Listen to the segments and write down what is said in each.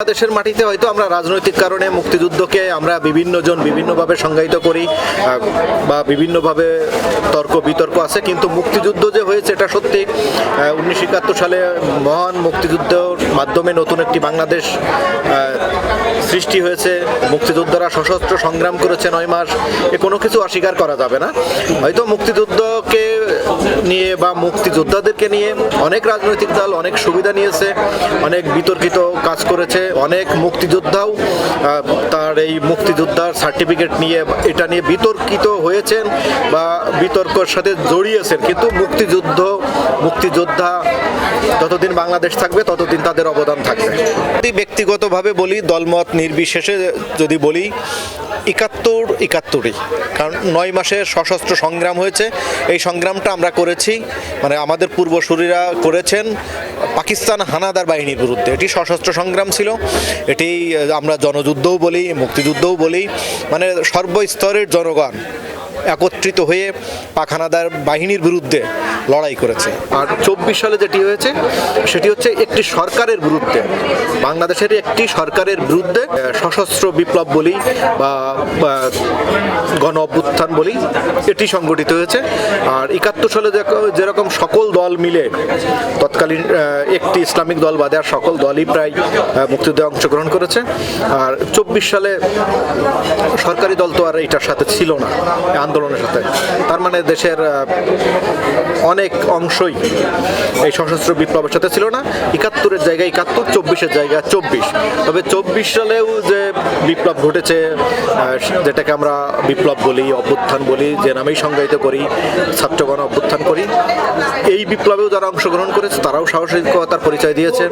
বাংলাদেশের মাটিতে হয়তো আমরা রাজনৈতিক কারণে মুক্তিযুদ্ধকে আমরা বিভিন্ন জন বিভিন্নভাবে সংজ্ঞায়িত করি বা বিভিন্নভাবে তর্ক বিতর্ক আছে, কিন্তু মুক্তিযুদ্ধ যে হয়েছে এটা সত্যি উনিশশো একাত্তর সালে মহান মুক্তিযুদ্ধের মাধ্যমে নতুন একটি বাংলাদেশ সৃষ্টি হয়েছে। মুক্তিযোদ্ধারা সশস্ত্র সংগ্রাম করেছে নয় মাস, এ কোনো কিছু অস্বীকার করা যাবে না। হয়তো মুক্তিযুদ্ধকে নিয়ে বা মুক্তিযোদ্ধাদেরকে নিয়ে অনেক রাজনৈতিক দল অনেক সুবিধা নিয়েছে, অনেক বিতর্কিত কাজ করেছে, অনেক মুক্তিযোদ্ধাও তার এই মুক্তিযোদ্ধার সার্টিফিকেট নিয়ে এটা নিয়ে বিতর্কিত হয়েছেন বা বিতর্কর সাথে জড়িয়েছেন। কিন্তু মুক্তিযুদ্ধ, মুক্তিযোদ্ধা যতদিন বাংলাদেশ থাকবে, ততদিন তাদের অবদান থাকবে। ব্যক্তিগতভাবে বলি, দলমত নির্বিশেষে যদি বলি একাত্তর, একাত্তরই। কারণ নয় মাসের সশস্ত্র সংগ্রাম হয়েছে। এই সংগ্রামটা আমরা করেছি। মানে আমাদের পূর্বসূরীরা করেছেন পাকিস্তান হানাদার বাহিনীর বিরুদ্ধে। এটি সশস্ত্র সংগ্রাম ছিল। এটি আমরা জনযুদ্ধও বলি, মুক্তিযুদ্ধও বলি। মানে সর্বস্তরের জনগণ একত্রিত হয়ে পাখানাদার বাহিনীর বিরুদ্ধে লড়াই করেছে। আর চব্বিশ সালে যেটি হয়েছে, সেটি হচ্ছে একটি সরকারের বিরুদ্ধে, বাংলাদেশের একটি সরকারের বিরুদ্ধে সশস্ত্র বিপ্লব বলি বা গণ অভ্যুত্থান বলি, এটি সংগঠিত হয়েছে। আর একাত্তর সালে যেরকম- সকল দল মিলে তৎকালীন একটি ইসলামিক দল বাদে আর সকল দলই প্রায় মুক্তিযুদ্ধে অংশগ্রহণ করেছে। আর চব্বিশ সালে সরকারি দল তো আর এটার সাথে ছিল না এই আন্দোলনের সাথে। তার মানে দেশের অনেক অংশই এই সশস্ত্র বিপ্লবের সাথে ছিল না। একাত্তরের জায়গায় একাত্তর, চব্বিশের জায়গা চব্বিশ। তবে চব্বিশ সালেও যে বিপ্লব ঘটেছে যেটাকে আমরা বিপ্লব বলি, অভ্যুত্থান বলি, যে নামেই সংজ্ঞায়িত করি, ছাত্রগণ অভ্যুত্থান করি, এই বিপ্লবেও যারা অংশগ্রহণ করেছে, তারাও সাহসিকতার পরিচয় দিয়েছে।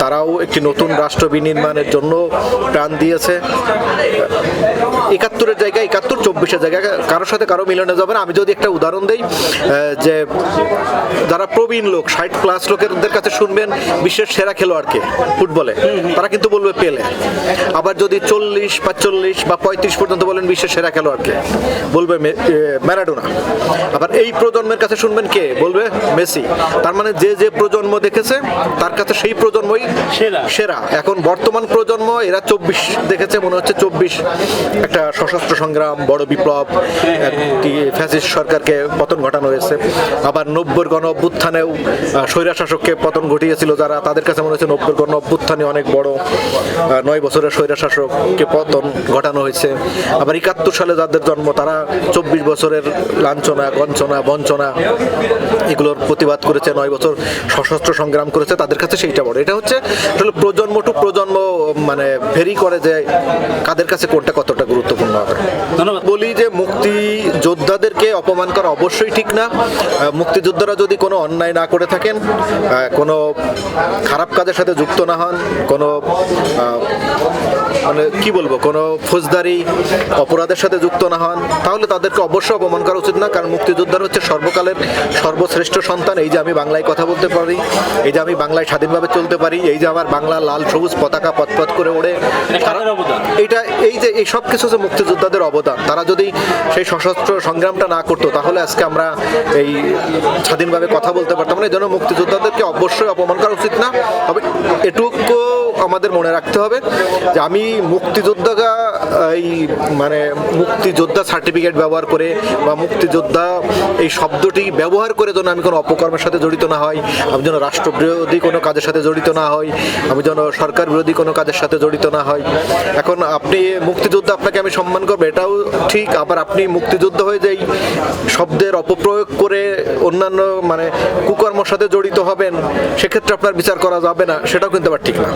তারাও একটি নতুন রাষ্ট্র বিনির্মাণের জন্য প্রাণ দিয়েছে। একাত্তরের জায়গায় একাত্তর, চব্বিশের জায়গায় কারোর সাথে কারও মিলনে যাবে না। আমি যদি একটা উদাহরণ দিই যে যারা প্রবীণ লোক ষাট প্লাস লোকেদের কাছে শুনবেন বিশ্বের সেরা খেলোয়াড়কে ফুটবলে তারা কিন্তু বলবে পেলে আবার যদি চল্লিশ পাঁচচল্লিশ বা পঁয়ত্রিশ পর্যন্ত বলেন বিশ্বের সেরা খেলোয়াড়কে বলবে ম্যারাডোনা। আবার এই প্রজন্মের কাছে শুনবেন কে? বলবে মেসি। তার মানে যে যে প্রজন্ম দেখেছে তার কাছে সেই প্রজন্মই সেরা। সেরা। এখন বর্তমান প্রজন্ম এরা চব্বিশ দেখেছে মনে হচ্ছে চব্বিশ। একটা সশস্ত্র সংগ্রাম বড় বিপ্লব একটি ফ্যাসিস্ট সরকারকে পতন ঘটানো হয়েছে। আবার নব্বই গণ অভ্যুত্থানেও আহ, স্বৈরা শাসককে পতন ঘটিয়েছিল যারা। তাদের কাছে মনে হচ্ছে নব্বই গণ অভ্যুত্থানে অনেক বড়। নয় বছরের স্বৈরা শাসককে পতন ঘটানো হয়েছে। আবার একাত্তর সালে যাদের জন্ম তারা চব্বিশ বছরের লাঞ্ছনা গঞ্চনা বঞ্চনা এগুলোর প্রতিবাদ করেছে। নয় বছর সশস্ত্র সংগ্রাম করেছে। তাদের কাছে সেইটা বড়। এটা হচ্ছে আসলে প্রজন্ম টু প্রজন্ম মানে ভেরি করে যে কাদের কাছে কোনটা কতটা গুরুত্বপূর্ণ হবে। ধন্যবাদ। বলি যে মুক্তি যোদ্ধাদেরকে অপমান করা অবশ্যই ঠিক না। মুক্তিযোদ্ধারা যদি কোনো অন্যায় না করে থাকেন কোনো খারাপ কাজের সাথে যুক্ত না হন কোনো মানে কি বলব কোনো ফৌজদারি অপরাধের সাথে যুক্ত না হন তাহলে তাদেরকে অবশ্যই অপমান করা উচিত না কারণ মুক্তিযোদ্ধার হচ্ছে সর্বকালের সর্বশ্রেষ্ঠ সন্তান। এই যে আমি বাংলায় কথা বলতে পারি এই যে আমি বাংলায় স্বাধীনভাবে চলতে পারি এই যে আমার বাংলা লাল সবুজ পতাকা পথপথ করে ওড়ে এটা এইটা এই যে এই সব কিছু যে মুক্তিযোদ্ধাদের অবদান। তারা যদি সেই সশস্ত্র সংগ্রামটা না করতো, তাহলে আজকে আমরা এই স্বাধীনভাবে কথা বলতে পারতাম না। এই জন্য মুক্তিযোদ্ধাদেরকে অবশ্যই অপমান করা উচিত না। তবে এটুকু আমাদের মনে রাখতে হবে যে আমি মুক্তিযোদ্ধা এই মানে মুক্তিযোদ্ধা সার্টিফিকেট ব্যবহার করে বা মুক্তিযোদ্ধা এই শব্দটি ব্যবহার করে যেন আমি কোনো অপকর্মের সাথে জড়িত না হই, আমি যেন রাষ্ট্রবিরোধী কোনো কাজের সাথে জড়িত না হই, আমি যেন সরকার বিরোধী কোনো কাজের সাথে জড়িত না হই। এখন আপনি মুক্তিযোদ্ধা আপনাকে আমি সম্মান করব, এটাও ঠিক, আবার আপনি মুক্তিযোদ্ধা হয়ে যেই শব্দের অপপ্রয়োগ করে অন্যান্য মানে কুকর্মর সাথে জড়িত হবেন, সেক্ষেত্রে আপনার বিচার করা যাবে না, সেটাও কিন্তু আবার ঠিক না।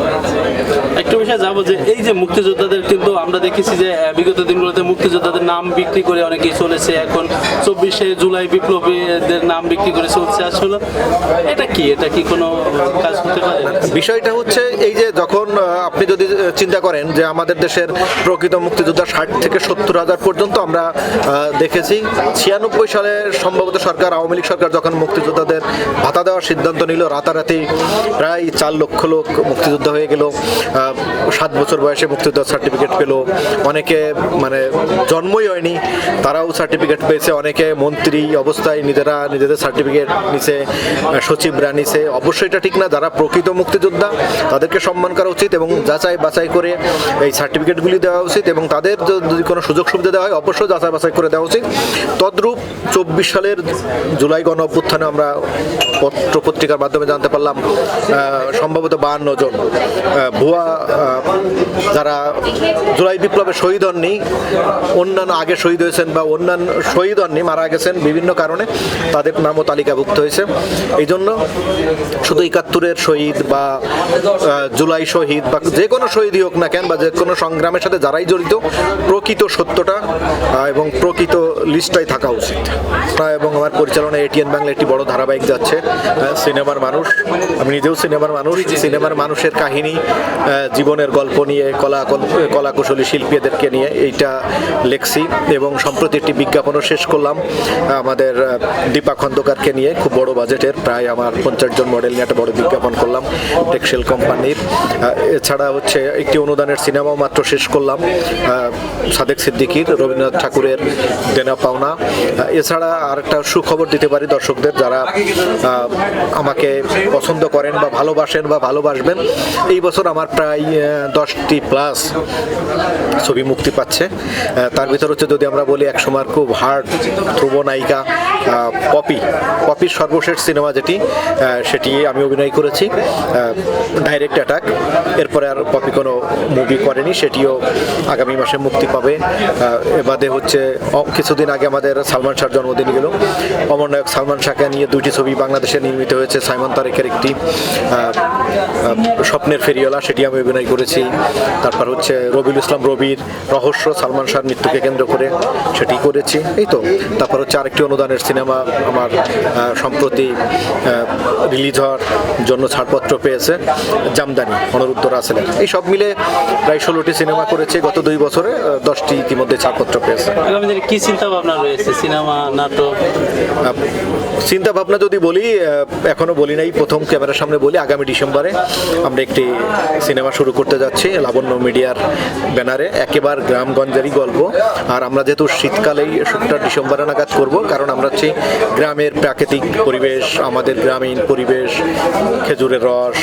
একটু বিষয়ে যাব যে এই যে মুক্তিযোদ্ধাদের কিন্তু আমরা দেখেছি যে বিগত দিনগুলোতে মুক্তিযোদ্ধাদের নাম বিক্রি করে অনেকেই চলেছে। এখন চব্বিশে জুলাই বিপ্লবীদের নাম বিক্রি করে চলছে। আসলে এটা কি? এটা কি কোনো কাজ হতে পারে? বিষয়টা হচ্ছে এই যে যখন আপনি যদি চিন্তা করেন যে আমাদের দেশের প্রকৃত মুক্তিযোদ্ধা ষাট থেকে সত্তর হাজার পর্যন্ত আমরা দেখেছি, ছিয়ানব্বই সালে সম্ভবত সরকার, আওয়ামী লীগ সরকার যখন মুক্তিযোদ্ধাদের ভাতা দেওয়ার সিদ্ধান্ত নিল, রাতারাতি প্রায় চার লক্ষ লোক মুক্তিযোদ্ধা হয়ে গেল। আহ, সাত বছর বয়সে মুক্তিযোদ্ধা সার্টিফিকেট পেল। অনেকে মানে জন্মই হয়নি তারাও সার্টিফিকেট পেয়েছে। অনেকে মন্ত্রী অবস্থায় নিজেরা নিজেদের সার্টিফিকেট নিছে সচিবরা নিছে। অবশ্যই এটা ঠিক না যারা প্রকৃত মুক্তিযোদ্ধা তাদেরকে সম্মান করা উচিত এবং যাচাই বাছাই করে এই সার্টিফিকেটগুলি দেওয়া উচিত এবং তাদের যদি কোনো সুযোগ সুবিধা দেওয়া হয় অবশ্যই যাচাই বাছাই করে দেওয়া উচিত। তদ্রূপ চব্বিশ সালের জুলাই গণ অভ্যুত্থানে আমরা পত্র পত্রিকার মাধ্যমে জানতে পারলাম সম্ভবত বাহান্ন জন। ভুয়া যারা জুলাই বিপ্লবে শহীদ হননি, অন্যান্য আগে শহীদ হয়েছেন বা অন্যান্য শহীদ হননি, মারা গেছেন বিভিন্ন কারণে, তাদের নামও তালিকাভুক্ত হয়েছে। এই জন্য শুধু একাত্তরের শহীদ বা জুলাই শহীদ বা যে কোনো শহীদই হোক না কেন বা যে কোনো সংগ্রামের সাথে যারাই জড়িত, প্রকৃত সত্যটা এবং প্রকৃত লিস্টটাই থাকা উচিত। এবং আমার পরিচালনা এটিএন বাংলা একটি বড় ধারাবাহিক যাচ্ছে সিনেমার মানুষ। আমি নিজেও সিনেমার মানুষ, সিনেমার মানুষের কাহিনী জীবনের গল্প নিয়ে, কলা কল- কলা কুশলী শিল্পীদেরকে নিয়ে এইটা লেখছি এবং সম্প্রতি একটি বিজ্ঞাপনও শেষ করলাম। আমাদের দীপা খন্দকারকে নিয়ে খুব বড় বাজেটের প্রায় আমার পঞ্চাশ জন মডেল নিয়ে একটা বড় বিজ্ঞাপন করলাম টেক্সেল কোম্পানির। এছাড়া হচ্ছে একটি অনুদানের সিনেমাও মাত্র শেষ করলাম সাদেক সিদ্দিকির, রবীন্দ্রনাথ ঠাকুরের দেনা পাওনা। এছাড়া আরেকটা সুখবর দিতে পারি দর্শকদের, যারা আমাকে পছন্দ করেন বা ভালোবাসেন বা ভালোবাসবেন, এই বছর আমার প্রায় দশটি প্লাস ছবি মুক্তি পাচ্ছে। তার ভিতর হচ্ছে যদি আমরা বলি এক সময় খুব হার্ড ধ্রুব নায়িকা পপি। পপির সর্বশেষ সিনেমা যেটি সেটি আমি অভিনয় করেছি ডাইরেক্ট অ্যাটাক এরপরে আর পপি কোনো মুভি করেনি, সেটিও আগামী মাসে মুক্তি পাবে। এবাদে হচ্ছে কিছুদিন আগে আমাদের সালমান শাহর জন্মদিন গেল। অমর নায়ক সালমান শাহকে নিয়ে দুটি ছবি বাংলাদেশে নির্মিত হয়েছে, সাইমন তারেকের একটি স্বপ্নের স্বপ্নের ফেরিওয়ালা সেটি আমি অভিনয় করেছি। তারপর হচ্ছে রবিউল ইসলাম রবির রহস্য সালমান শাহর মৃত্যুকে কেন্দ্র করে সেটি করেছি। এই তো। তারপর হচ্ছে আরেকটি অনুদানের সিনেমা আমার সম্প্রতি রিলিজ হওয়ার জন্য ছাড়পত্র পেয়েছে জামদানি অনুরুদ্ধ রাসেলের। এই সব মিলে প্রায় ষোলোটি সিনেমা করেছে গত দুই বছরে দশটি ইতিমধ্যে ছাড়পত্র পেয়েছে। কি চিন্তা ভাবনা রয়েছে? সিনেমা নাটক? চিন্তা ভাবনা যদি বলি এখনও বলি নাই প্রথম ক্যামেরার সামনে বলি আগামী ডিসেম্বরে আমরা একটি সিনেমা শুরু করতে যাচ্ছি লাবণ্য মিডিয়ার ব্যানারে। একেবার গ্রামগঞ্জেরই গল্প। আর আমরা যেহেতু শীতকালেই শুটটা ডিসেম্বরে নাগাদ করব কারণ আমরা হচ্ছে গ্রামের প্রাকৃতিক পরিবেশ আমাদের গ্রামীণ পরিবেশ খেজুরের রস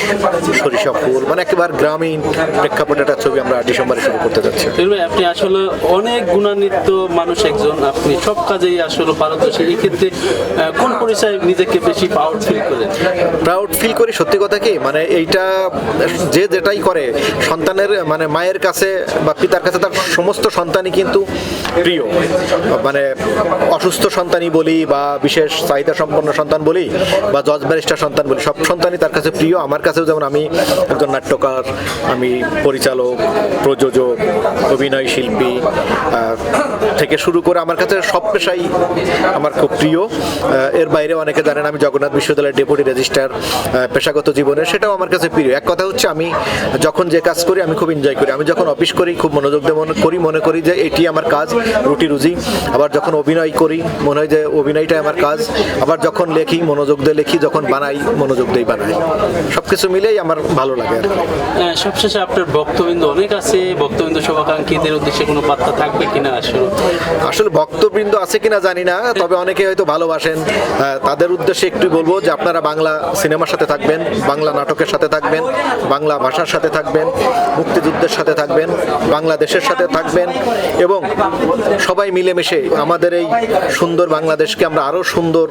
সরিষা ফুল মানে একেবারে গ্রামীণ প্রেক্ষাপটে একটা ছবি আমরা ডিসেম্বরে শুরু করতে যাচ্ছি। আপনি আসলে অনেক গুণান্বিত মানুষ একজন আপনি সব কাজেই আসলে পারদর্শী। এই ক্ষেত্রে কোন পরিচয় নিজেকে বেশি পাওয়ার ফিল করেন? প্রাউড ফিল করি সত্যি কথা কি মানে এইটা যে যেটাই করে, সন্তানের মানে মায়ের কাছে বা পিতার কাছে তার সমস্ত সন্তানই কিন্তু প্রিয়। মানে অসুস্থ সন্তানই বলি বা বিশেষ চাহিদা সম্পন্ন সন্তান বলি বা জজ ব্যারিস্টার সন্তান বলি, সব সন্তানই তার কাছে প্রিয়। আমার কাছেও যেমন আমি একজন নাট্যকার, আমি পরিচালক, প্রযোজক, অভিনয় শিল্পী থেকে শুরু করে আমার কাছে সব পেশাই আমার খুব প্রিয়। এর বাইরে অনেকে জানেন আমি জগন্নাথ বিশ্ববিদ্যালয়ের ডেপুটি রেজিস্ট্রার পেশাগত জীবনে সেটাও আমার কাছে প্রিয়। এক কথা হচ্ছে আমি যখন যে কাজ করি আমি খুব এনজয় করি। আমি যখন অফিস করি খুব মনোযোগ দিয়ে মনে করি মনে করি যে এটি আমার কাজ রুটি রুজি। আবার যখন অভিনয় করি মনে হয় যে অভিনয়টাই আমার কাজ। আবার যখন লেখি মনোযোগ দিয়ে লেখি যখন বানাই মনোযোগ দিয়ে বানাই। সব কিছু মিলেই আমার ভালো লাগে আর সবশেষে আপনার বক্তবিন্দু অনেক আছে। বক্তবিন্দু শুভাকাঙ্ক্ষীদের উদ্দেশ্যে কোনো বার্তা থাকবে কিনা আসলে? আসলে ভক্তবৃন্দ আছে কিনা জানি না তবে অনেকে হয়তো ভালোবাসেন। তাদের উদ্দেশ্যে একটু বলব যে আপনারা বাংলা সিনেমার সাথে থাকবেন বাংলা নাটকের সাথে থাকবেন বাংলা ভাষার সাথে থাকবেন, মুক্তিযুদ্ধের সাথে থাকবেন, বাংলাদেশের সাথে থাকবেন এবং সবাই মিলেমিশে আমাদের এই সুন্দর বাংলাদেশকে আমরা আরও সুন্দর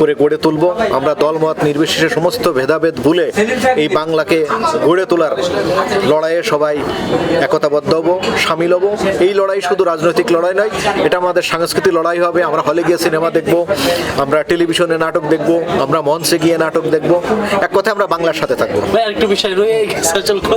করে গড়ে তুলব। আমরা দলমত নির্বিশেষে সমস্ত ভেদাভেদ ভুলে এই বাংলাকে গড়ে তোলার লড়াইয়ে সবাই একতাবদ্ধ হব, সামিল হব। এই লড়াই শুধু রাজনৈতিক লড়াই নয়, এটা আমাদের সাংস্কৃতিক লড়াই হবে। আমরা হলে গিয়ে সিনেমা দেখব, আমরা টেলিভিশনে নাটক দেখব, আমরা মঞ্চে গিয়ে নাটক দেখব। এক কথায় আমরা বাংলার সাথে থাকব। আরেকটু বিষয় রয়ে আসলে কথা